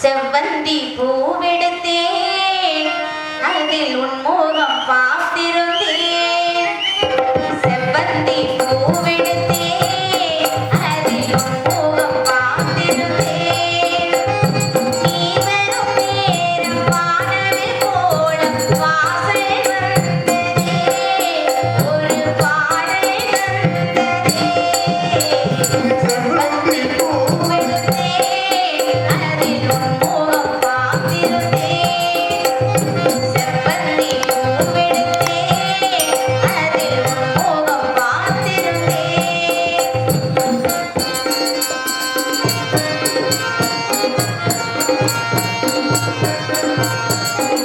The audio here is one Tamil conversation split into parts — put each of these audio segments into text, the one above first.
செவ்வந்தி பூவெடுத்தேன் அதில் உன்முகம்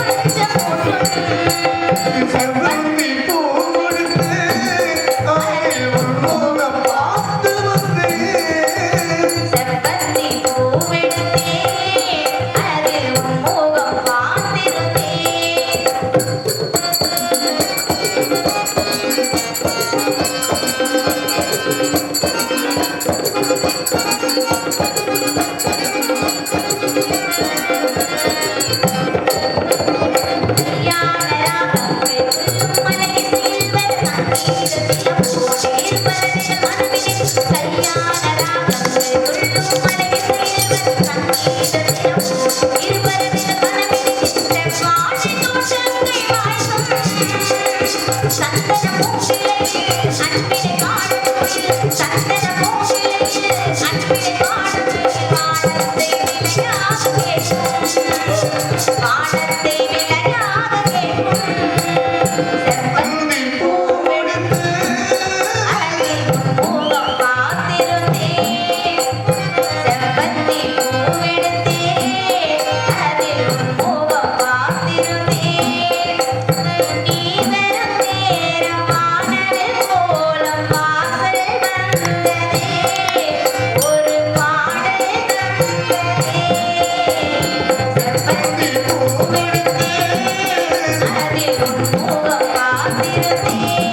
நாணத்தில் நீ கொடுத்து அதில் Thank you.